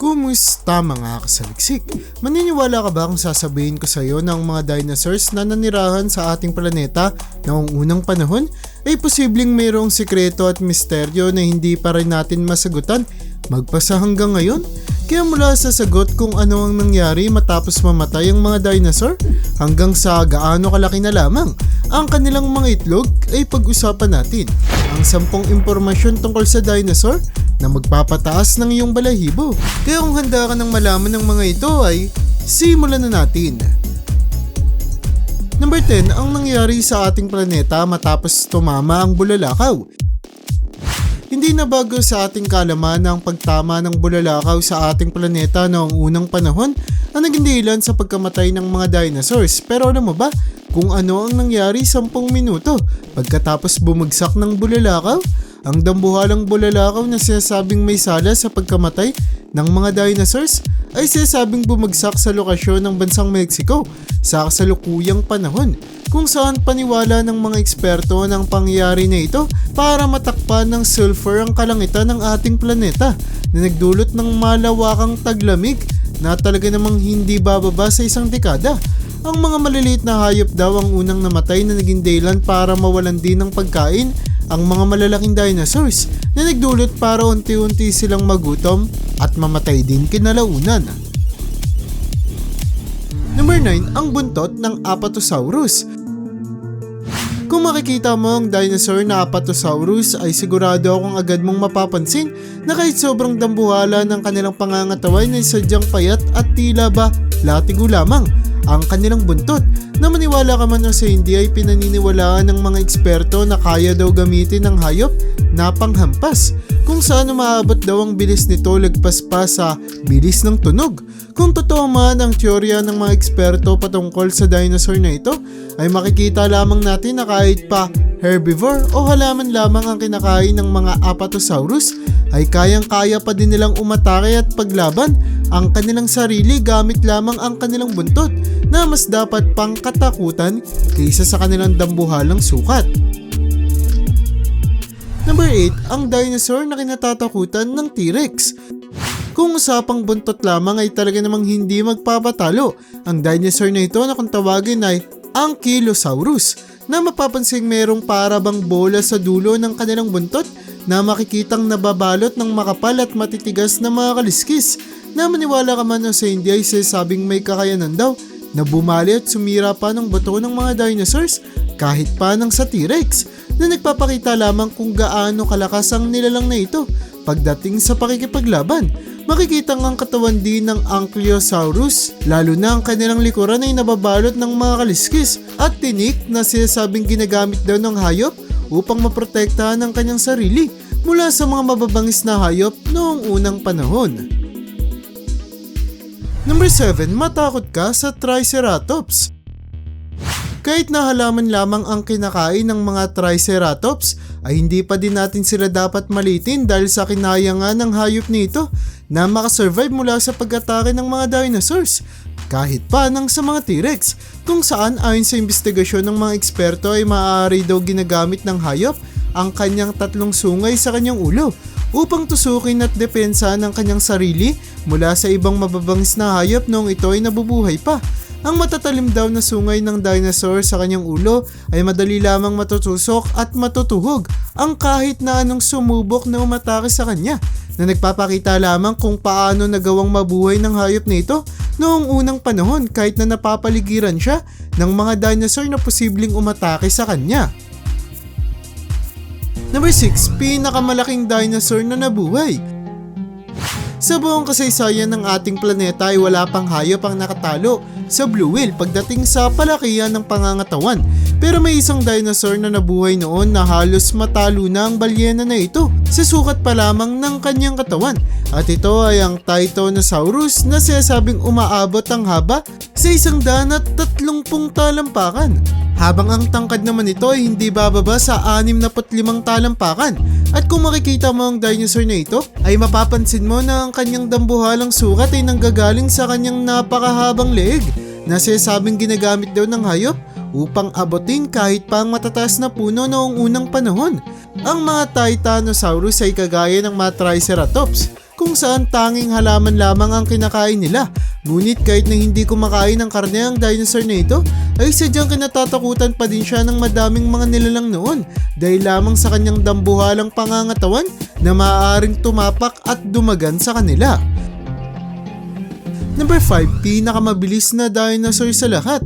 Kumusta mga kasaliksik? Maniniwala ka ba kung sasabihin ko sa iyo ng mga dinosaurs na nanirahan sa ating planeta noong unang panahon ay posibleng mayroong sikreto at misteryo na hindi pa rin natin masagutan magpasa hanggang ngayon? Kaya mula sa sagot kung ano ang nangyari matapos mamatay ang mga dinosaur hanggang sa gaano kalaki na lamang ang kanilang mga itlog ay pag-usapan natin ang sampung impormasyon tungkol sa dinosaur na magpapataas ng iyong balahibo. Kaya kung handa ka ng malaman ng mga ito ay simulan na natin. Number 10, ang nangyari sa ating planeta matapos tumama ang bulalakaw. Hindi na bago sa ating kalaman ang pagtama ng bulalakaw sa ating planeta noong unang panahon ang naging dahilan sa pagkamatay ng mga dinosaurs. Pero alam mo ba kung ano ang nangyari 10 minuto pagkatapos bumagsak ng bulalakaw? Ang dambuhalang bulalakaw na sinasabing may sala sa pagkamatay ng mga dinosaurs ay sinasabing bumagsak sa lokasyon ng bansang Mexico sa kasalukuyang panahon kung saan paniwala ng mga eksperto ng pangyayari na ito para matakpan ng sulfur ang kalangitan ng ating planeta na nagdulot ng malawakang taglamig na talaga namang hindi bababa sa isang dekada. Ang mga maliliit na hayop daw ang unang namatay na naging dahilan para mawalan din ng pagkain ang mga malalaking dinosaurs na nagdulot para unti-unti silang magutom at mamatay din kinalaunan. Number 9, ang buntot ng Apatosaurus. Kung makikita mo ang dinosaur na Apatosaurus ay sigurado akong agad mong mapapansin na kahit sobrang dambuhala ng kanilang pangangatawan ay sadyang payat at tila ba latigo lamang ang kanilang buntot na maniwala ka man o sa hindi ay pinaniniwalaan ng mga eksperto na kaya daw gamitin ng hayop na panghampas kung saan umaabot daw ang bilis nito lagpas pa sa bilis ng tunog. Kung totoo man ang teorya ng mga eksperto patungkol sa dinosaur na ito, ay makikita lamang natin na kahit pa herbivore o halaman lamang ang kinakain ng mga Apatosaurus, ay kayang-kaya pa din nilang umatake at paglaban ang kanilang sarili gamit lamang ang kanilang buntot na mas dapat pang katakutan kaysa sa kanilang dambuhalang sukat. Number 8, ang dinosaur na kinatatakutan ng T-Rex. Kung usapang buntot lamang ay talaga namang hindi magpapatalo. Ang dinosaur na ito na kung tawagin ay Ankylosaurus na mapapansing merong parabang bola sa dulo ng kanilang buntot na makikitang nababalot ng makapal at matitigas na mga kaliskis na maniwala ka man o sa hindi ay sasabing may kakayanan daw na bumali at sumira pa ng bato ng mga dinosaurs kahit pa ng sa T-Rex na nagpapakita lamang kung gaano kalakas ang nilalang na ito pagdating sa pakikipaglaban. Makikita ang katawan din ng Ankylosaurus, lalo na ang kanilang likuran ay nababalot ng mga kaliskis at tinik na sinasabing ginagamit daw ng hayop upang maprotektahan ang kanyang sarili mula sa mga mababangis na hayop noong unang panahon. Number 7, matakot ka sa Triceratops. Kahit na halaman lamang ang kinakain ng mga Triceratops, ay hindi pa din natin sila dapat malitin dahil sa kinayangan ng hayop nito na makasurvive mula sa pag-atake ng mga dinosaurs. Kahit pa ng sa mga T-Rex, kung saan ayon sa investigasyon ng mga eksperto ay maaari daw ginagamit ng hayop ang kanyang tatlong sungay sa kanyang ulo upang tusukin at depensa ng kanyang sarili mula sa ibang mababangis na hayop noong ito ay nabubuhay pa. Ang matatalim daw na sungay ng dinosaur sa kanyang ulo ay madali lamang matutusok at matutuhog ang kahit na anong sumubok na umatake sa kanya na nagpapakita lamang kung paano nagawang mabuhay ng hayop na ito noong unang panahon kahit na napapaligiran siya ng mga dinosaur na posibleng umatake sa kanya. Number 6, pinakamalaking dinosaur na nabuhay. Sa buong kasaysayan ng ating planeta ay wala pang hayop ang nakatalo sa blue whale pagdating sa palakihan ng pangangatawan. Pero may isang dinosaur na nabuhay noon na halos matalo na ang balyena na ito sa sukat pa lamang ng kanyang katawan. At ito ay ang Titanosaurus na sinasabing umaabot ang haba sa isang daan at tatlumpung talampakan. Habang ang tangkad naman nito ay hindi bababa sa 65 talampakan. At kung makikita mo ang dinosaur na ito, ay mapapansin mo na ang kanyang dambuhalang sukat ay nanggagaling sa kanyang napakahabang leeg na sinasabing ginagamit daw ng hayop upang abutin kahit pa ang matataas na puno noong unang panahon. Ang mga Titanosaurus ay kagaya ng mga Triceratops kung saan tanging halaman lamang ang kinakain nila. Ngunit kahit na hindi kumakain ng karne ang dinosaur na ito, ay sadyang kinatatakutan pa din siya ng madaming mga nilalang noon dahil lamang sa kanyang dambuhalang pangangatawan na maaaring tumapak at dumagan sa kanila. Number 5, pinakamabilis na dinosaur sa lahat.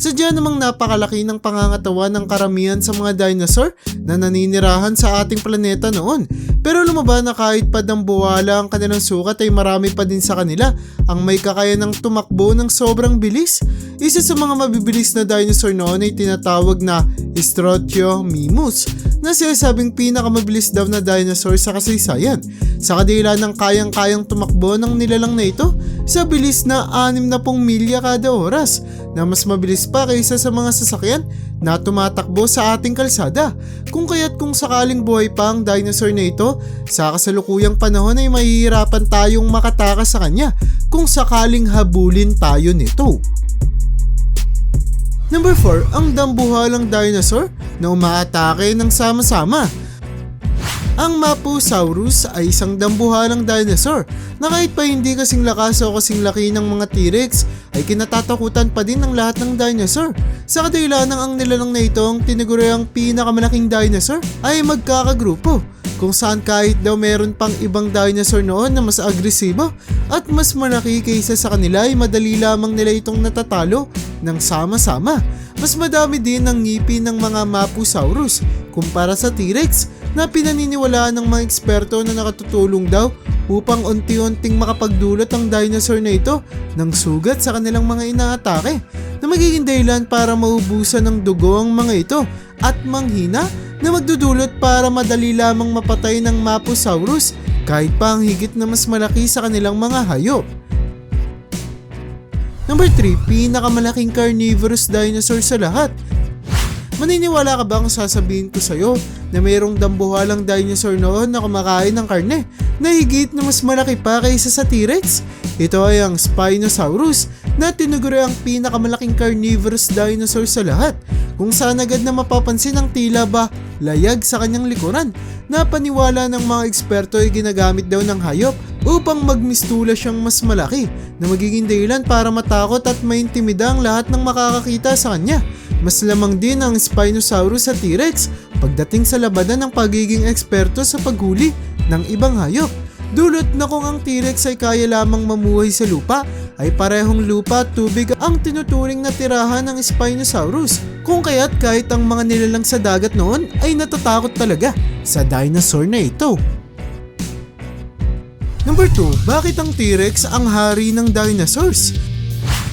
Sadya namang napakalaki ng pangangatawan ng karamihan sa mga dinosaur na naninirahan sa ating planeta noon. Pero lumaba na kahit pa ng buwala ang kanilang sukat ay marami pa din sa kanila ang may kakayanang tumakbo ng sobrang bilis. Isa sa mga mabibilis na dinosaur noon ay tinatawag na Strotiomimus na sinasabing pinakamabilis daw na dinosaur sa kasaysayan. Sa kadila ng kayang-kayang tumakbo ng nilalang na ito sa bilis na 60 milya kada oras na mas mabilis pa kaysa sa mga sasakyan na tumatakbo sa ating kalsada. Kung kaya't kung sakaling buhay pa ang dinosaur na ito, sa kasalukuyang panahon ay mahihirapan tayong makatakas sa kanya kung sakaling habulin tayo nito. Number 4, ang dambuhalang dinosaur na umaatake ng sama-sama. Ang Mapusaurus ay isang dambuhalang dinosaur na kahit pa hindi kasing lakas o kasing laki ng mga T-Rex ay kinatatakutan pa din ng lahat ng dinosaur. Sa kadahilan ng ang nilalang na ito ang tinaguriang pinakamalaking dinosaur ay magkakagrupo kung saan kahit daw meron pang ibang dinosaur noon na mas agresibo at mas malaki kaysa sa kanila ay madali lamang nila itong natatalo ng sama-sama. Mas madami din ang ngipin ng mga Mapusaurus kumpara sa T-Rex na pinaniniwalaan ng mga eksperto na nakatutulong daw upang unti-unting makapagdulot ang dinosaur na ito ng sugat sa kanilang mga inaatake na magiging dahilan para maubusan ng dugo ang mga ito at manghina na magdudulot para madali lamang mapatay ng Mapusaurus kahit pa ang higit na mas malaki sa kanilang mga hayop. Number 3, pinakamalaking carnivorous dinosaur sa lahat. Maniniwala ka ba kung sasabihin ko sa'yo na mayroong dambuhalang dinosaur noon na kumakain ng karne na higit na mas malaki pa kaysa sa T-Rex? Ito ay ang Spinosaurus na tinuguri ang pinakamalaking carnivorous dinosaur sa lahat kung saan agad na mapapansin ang tila ba layag sa kanyang likuran na paniwala ng mga eksperto ay ginagamit daw ng hayop upang magmistula siyang mas malaki na magiging dahilan para matakot at maintimida ang lahat ng makakakita sa kanya. Mas lamang din ang Spinosaurus sa T-Rex pagdating sa labanan ng pagiging eksperto sa paghuli ng ibang hayop. Dulot na kung ang T-Rex ay kaya lamang mamuhay sa lupa, ay parehong lupa at tubig ang tinuturing na tirahan ng Spinosaurus. Kung kaya't kahit ang mga nilalang sa dagat noon ay natatakot talaga sa dinosaur na ito. Number 2, bakit ang T-Rex ang hari ng dinosaurs?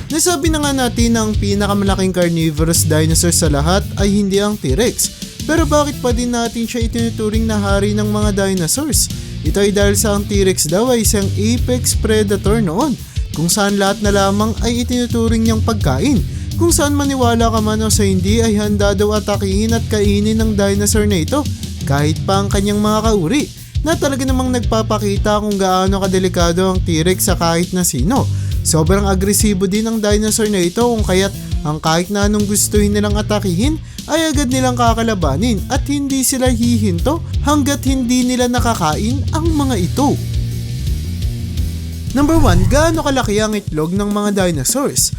Nasabi na nga natin na ang pinakamalaking carnivorous dinosaur sa lahat ay hindi ang T-Rex. Pero bakit pa din natin siya itinuturing na hari ng mga dinosaurs? Ito ay dahil sa ang T-Rex daw ay isang apex predator noon kung saan lahat na lamang ay itinuturing niyang pagkain. Kung saan maniwala ka man o sa hindi ay handa daw atakihin at kainin ng dinosaur na ito kahit pa ang kanyang mga kauri na talaga namang nagpapakita kung gaano kadelikado ang T-Rex sa kahit na sino. Sobrang agresibo din ang dinosaur na ito kung kaya't ang kahit na anong gustuhin nilang atakihin ay agad nilang kakalabanin at hindi sila hihinto hanggat hindi nila nakakain ang mga ito. Number 1, gaano kalaki ang itlog ng mga dinosaurs?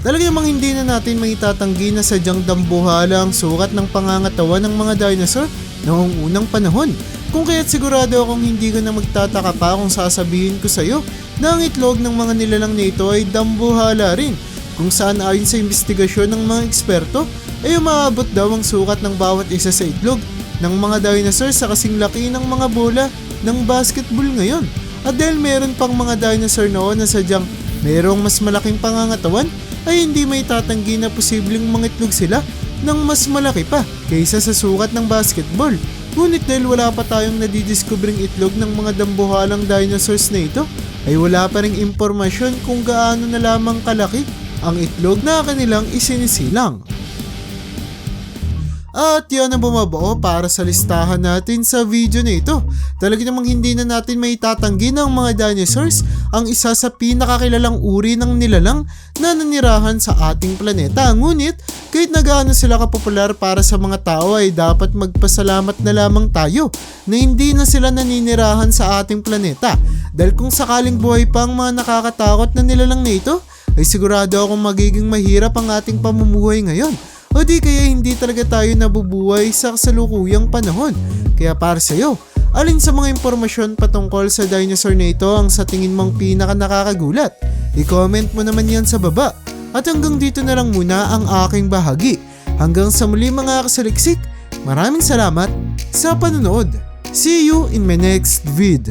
Talaga namang hindi na natin may tatanggi na sadyang dambuhala ang sukat ng pangangatawan ng mga dinosaur noong unang panahon. Kung kaya't sigurado akong hindi ko na magtataka pa kung sasabihin ko sa'yo na ang itlog ng mga nilalang nito ay dambuhala rin kung saan ayon sa investigasyon ng mga eksperto ay umaabot daw ang sukat ng bawat isa sa itlog ng mga dinosaur sa kasing laki ng mga bola ng basketball ngayon. At dahil meron pang mga dinosaur noon na sadyang mayroong mas malaking pangangatawan ay hindi may tatanggi na posibleng mangitlog sila ng mas malaki pa kaysa sa sukat ng basketball. Ngunit dahil wala pa tayong nadidiscovering itlog ng mga dambuhalang dinosaurs na ito, ay wala pa ring impormasyon kung gaano na lamang kalaki ang itlog na kanilang isinisilang. At yan ang bumabuo para sa listahan natin sa video na ito. Talaga namang hindi na natin may tatanggi ng mga dinosaurs ang isa sa pinakakilalang uri ng nilalang na nanirahan sa ating planeta. Ngunit, kahit nagaano sila kapopular para sa mga tao ay dapat magpasalamat na lamang tayo na hindi na sila naninirahan sa ating planeta. Dahil kung sakaling buhay pa ang mga nakakatakot na nilalang na ito, ay sigurado akong magiging mahirap ang ating pamumuhay ngayon. O di kaya hindi talaga tayo nabubuhay sa kasalukuyang panahon. Kaya para sa iyo, alin sa mga impormasyon patungkol sa dinosaur na ito ang sa tingin mong pinaka nakakagulat? I-comment mo naman yan sa baba. At hanggang dito na lang muna ang aking bahagi. Hanggang sa muli mga kasaliksik, maraming salamat sa panonood. See you in my next vid.